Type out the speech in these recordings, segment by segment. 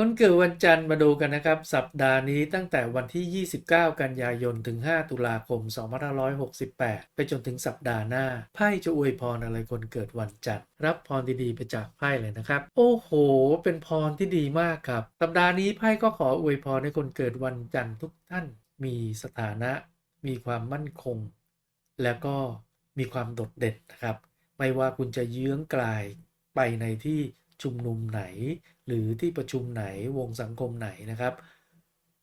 คนเกิดวันจันทร์มาดูกันนะครับ สัปดาห์นี้ตั้งแต่วันที่ 29 กันยายนถึง 5 ตุลาคม 2568 ไปจนถึงสัปดาห์หน้า ไพ่จะอวยพรอะไรคนเกิดวันจันทร์ รับพรดีๆไปจากไพ่เลยนะครับ โอ้โห เป็นพรที่ดีมากครับ สัปดาห์นี้ไพ่ก็ขออวยพรให้คนเกิดวันจันทร์ทุกท่าน มีสถานะ มีความมั่นคง แล้วก็มีความโดดเด่นนะครับ ไม่ว่าคุณจะเยื้องกลายไปในที่ ชุมนุมไหน หรือที่ประชุมไหนวงสังคมไหนนะครับ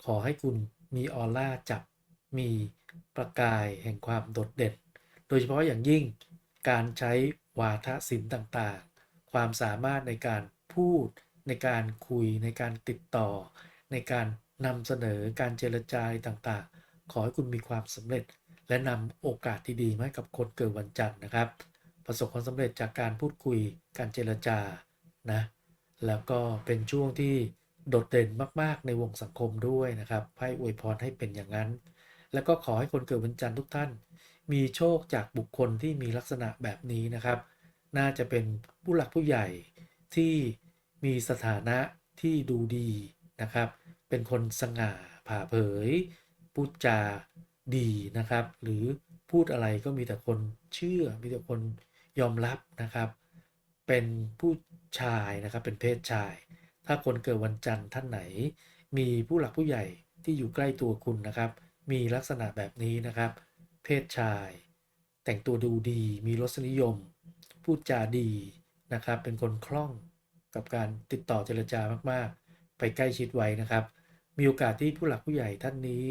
ขอให้คุณมีออร่าจับมีประกายแห่งความโดดเด่น โดยเฉพาะอย่างยิ่งการใช้วาทศิลป์ต่างๆ ความสามารถในการพูด ในการคุย ในการติดต่อ ในการนำเสนอการเจรจาต่างๆ ขอให้คุณมีความสำเร็จ และนำโอกาสที่ดีมาให้กับคนเกิดวันจันทร์นะครับ ประสบความสำเร็จจากการพูดคุยการเจรจา นะแล้วก็เป็นช่วงที่โดดเด่นมากๆ ในวงสังคมด้วยนะครับไพ่อวยพรให้เป็นอย่างนั้น แล้วก็ขอให้คนเกิดวันจันทร์ทุกท่าน มีโชคจากบุคคลที่มีลักษณะแบบนี้นะครับ น่าจะเป็นผู้หลักผู้ใหญ่ที่มีสถานะที่ดูดีนะครับ เป็นคนสง่าผ่าเผย พูดจาดีนะครับ หรือพูดอะไรก็มีแต่คนเชื่อ มีแต่คนยอมรับนะครับ เป็นผู้ ชายนะครับเป็นเพศชาย ถ้าคนเกิดวันจันทร์ท่านไหน มีผู้หลักผู้ใหญ่ที่อยู่ใกล้ตัวคุณนะครับ มีลักษณะแบบนี้นะครับ เพศชาย แต่งตัวดูดี มีรสนิยม พูดจาดีนะครับ เป็นคนคล่องกับการติดต่อเจรจามากๆ ไปใกล้ชิดไว้นะครับ มีโอกาสที่ผู้หลักผู้ใหญ่ท่านนี้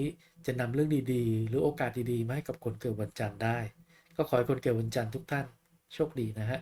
จะนำเรื่องดีๆ หรือโอกาสดีๆมาให้กับคนเกิดวันจันทร์ได้ ก็ขอให้คนเกิดวันจันทร์ทุกท่านโชคดีนะฮะ